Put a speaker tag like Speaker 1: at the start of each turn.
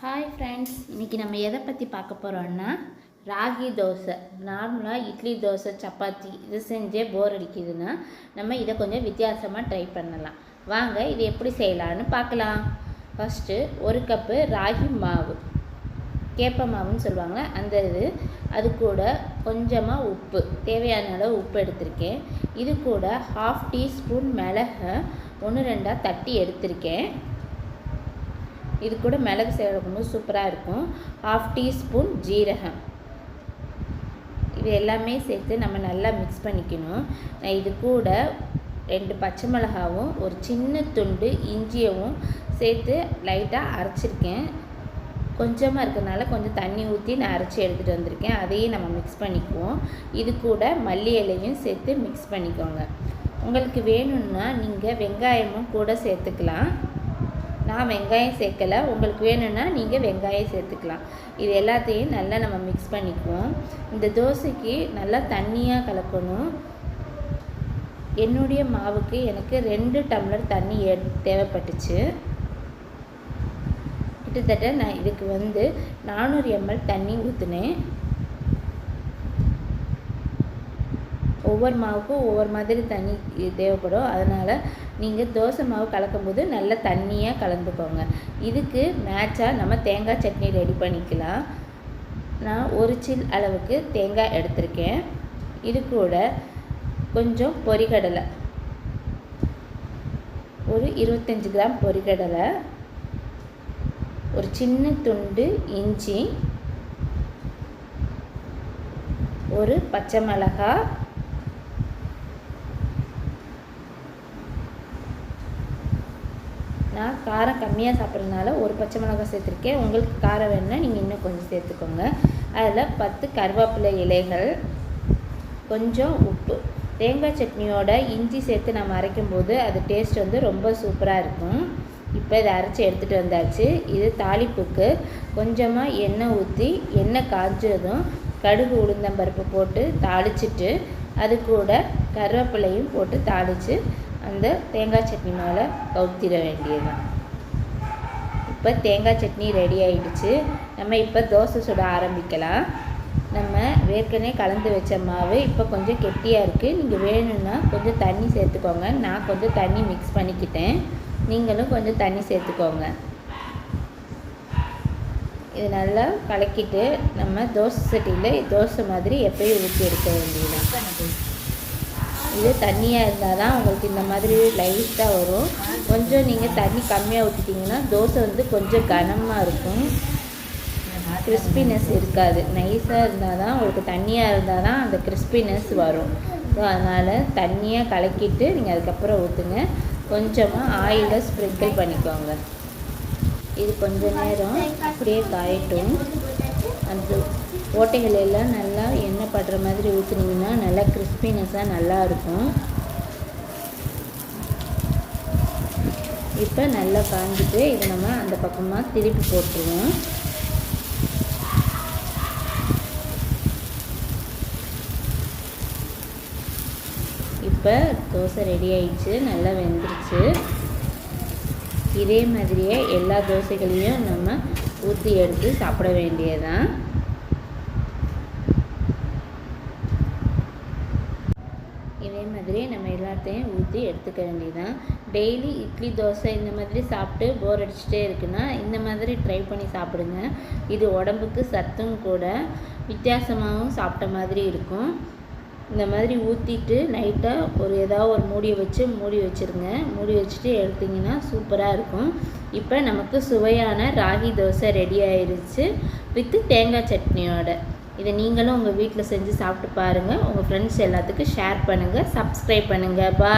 Speaker 1: Hi friends இன்றைக்கி நம்ம எதை பற்றி பார்க்க போகிறோன்னா ராகி தோசை. நார்மலாக இட்லி தோசை சப்பாத்தி இது செஞ்சே போர் அடிக்குதுன்னா நம்ம இதை கொஞ்சம் வித்தியாசமாக ட்ரை பண்ணலாம். வாங்க இது எப்படி செய்யலான்னு பார்க்கலாம். ஃபஸ்ட்டு ஒரு கப்பு ராகி மாவு. கேப்ப மாவுன்னு சொல்லுவாங்க. அந்த இது அது கூட கொஞ்சமாக உப்பு. தேவையான அளவு உப்பு எடுத்திருக்கேன். இது கூட ஹாஃப் டீஸ்பூன் மிளகை ஒன்று ரெண்டாக தட்டி எடுத்திருக்கேன். இது கூட மிளகு சேர்க்கும்போது சூப்பராக இருக்கும். ஹாஃப் டீஸ்பூன் ஜீரகம். இது எல்லாமே சேர்த்து நம்ம நல்லா மிக்ஸ் பண்ணிக்கணும். நான் இது கூட ரெண்டு பச்சை மிளகாவும் ஒரு சின்ன துண்டு இஞ்சியவும் சேர்த்து லைட்டாக அரைச்சிருக்கேன். கொஞ்சமாக இருக்கிறதுனால கொஞ்சம் தண்ணி ஊற்றி நான் அரைச்சி எடுத்துகிட்டு வந்திருக்கேன். அதையும் நம்ம மிக்ஸ் பண்ணிக்குவோம். இது கூட மல்லி இலையும் சேர்த்து மிக்ஸ் பண்ணிக்கோங்க. உங்களுக்கு வேணும்னா நீங்கள் வெங்காயமும் கூட சேர்த்துக்கலாம். நான் வெங்காயம் சேர்க்கலை. உங்களுக்கு வேணும்னா நீங்கள் வெங்காயம் சேர்த்துக்கலாம். இது எல்லாத்தையும் நல்லா நம்ம மிக்ஸ் பண்ணிக்குவோம். இந்த தோசைக்கு நல்லா தண்ணியாக கலக்கணும். என்னுடைய மாவுக்கு எனக்கு ரெண்டு டம்ளர் தண்ணி தேவைப்பட்டுச்சு. கிட்டத்தட்ட நான் இதுக்கு வந்து நானூறு எம்எல் தண்ணி ஊற்றுனேன் ஒவ்வொரு மாவுக்கும் ஒவ்வொரு மாதிரி தண்ணி தேவைப்படும். அதனால் நீங்கள் தோசை மாவு கலக்கும்போது நல்ல தண்ணியாக கலந்துக்கோங்க. இதுக்கு மேட்சாக நம்ம தேங்காய் சட்னி ரெடி பண்ணிக்கலாம். நான் ஒரு சில் அளவுக்கு தேங்காய் எடுத்திருக்கேன். இது கூட கொஞ்சம் பொரிகடலை. ஒரு இருபத்தஞ்சி கிராம் பொரிகடலை. ஒரு சின்ன துண்டு இஞ்சி. ஒரு பச்சை மிளகாய். நான் காரம் கம்மியாக சாப்பிட்றதுனால ஒரு பச்சை மிளகாய் சேர்த்துருக்கேன். உங்களுக்கு காரம் வேணுன்னா நீங்கள் இன்னும் கொஞ்சம் சேர்த்துக்கோங்க. அதில் பத்து கருவேப்பிலை இலைகள் கொஞ்சம் உப்பு தேங்காய் சட்னியோட இஞ்சி சேர்த்து நம்ம அரைக்கும்போது அது டேஸ்ட் வந்து ரொம்ப சூப்பராக இருக்கும். இப்போ இதை அரைச்சி எடுத்துகிட்டு வந்தாச்சு. இது தாளிப்புக்கு கொஞ்சமாக எண்ணெய் ஊற்றி எண்ணெய் காய்ச்சதும் கடுகு உளுந்தம்பருப்பு போட்டு தாளிச்சிட்டு அது கூட கருவேப்பிலையும் போட்டு தாளித்து அந்த தேங்காய் சட்னி மேலே கவுத்திட வேண்டியதுதான். இப்போ தேங்காய் சட்னி ரெடி ஆகிடுச்சு நம்ம இப்போ தோசை சுட ஆரம்பிக்கலாம். நம்ம ஏற்கனவே கலந்து வச்ச மாவு இப்போ கொஞ்சம் கெட்டியாக இருக்குது நீங்கள் வேணும்னா கொஞ்சம் தண்ணி சேர்த்துக்கோங்க. நான் கொஞ்சம் தண்ணி மிக்ஸ் பண்ணிக்கிட்டேன். நீங்களும் கொஞ்சம் தண்ணி சேர்த்துக்கோங்க. இது நல்லா கலக்கிட்டு நம்ம தோசை சட்டியில் தோசை மாதிரி எப்பயும் ஊற்றி எடுக்க வேண்டியது இது தண்ணியாக இருந்தால் தான் உங்களுக்கு இந்த மாதிரி லைட்டாக வரும். கொஞ்சம் நீங்கள் தண்ணி கம்மியாக ஊற்றிட்டிங்கன்னா தோசை வந்து கொஞ்சம் கனமாக இருக்கும். கிறிஸ்பினஸ் இருக்காது. நைஸாக இருந்தால் தான் உங்களுக்கு தண்ணியாக இருந்தால் தான் அந்த கிறிஸ்பினஸ் வரும். ஸோ அதனால் தண்ணியாக கலக்கிட்டு நீங்கள் அதுக்கப்புறம் ஊற்றுங்க கொஞ்சமாக ஆயிலை ஸ்ப்ரிங்கிள் பண்ணிக்கோங்க. இது கொஞ்ச நேரம் அப்படியே காயட்டும். அந்த ஓட்டைகள் எல்லாம் நல்லா படுற மாதிரி ஊற்றுனீங்கன்னா நல்லா கிறிஸ்பினஸாக நல்லா இருக்கும் இப்போ நல்லா காஞ்சிட்டு இதை நம்ம அந்த பக்கமாக திருப்பி போட்டுருவோம். இப்போ தோசை ரெடி ஆயிடுச்சு நல்லா வெந்துருச்சு. இதே மாதிரியே எல்லா தோசைகளையும் நம்ம ஊற்றி எடுத்து சாப்பிட வேண்டியதான் இதே மாதிரி நம்ம எல்லாத்தையும் ஊற்றி எடுத்துக்க வேண்டியதான் டெய்லி இட்லி தோசை இந்த மாதிரி சாப்பிட்டு போர் அடிச்சுட்டே இருக்குன்னா இந்த மாதிரி ட்ரை பண்ணி சாப்பிடுங்க. இது உடம்புக்கு சத்தும் கூட வித்தியாசமாகவும் சாப்பிட்ட மாதிரி இருக்கும். இந்த மாதிரி ஊற்றிட்டு நைட்டாக ஒரு ஏதாவது ஒரு மூடியை வச்சு மூடி வச்சுருங்க. மூடி வச்சுட்டு எடுத்திங்கன்னா சூப்பராக இருக்கும். இப்போ நமக்கு சுவையான ராகி தோசை ரெடி ஆயிடுச்சு வித்து தேங்காய் சட்னியோட. இதை நீங்களும் உங்கள் வீட்டில் செஞ்சு சாப்பிட்டு பாருங்கள் உங்கள் ஃப்ரெண்ட்ஸ் எல்லாத்துக்கும் ஷேர் பண்ணுங்கள் சப்ஸ்கிரைப் பண்ணுங்கள் பா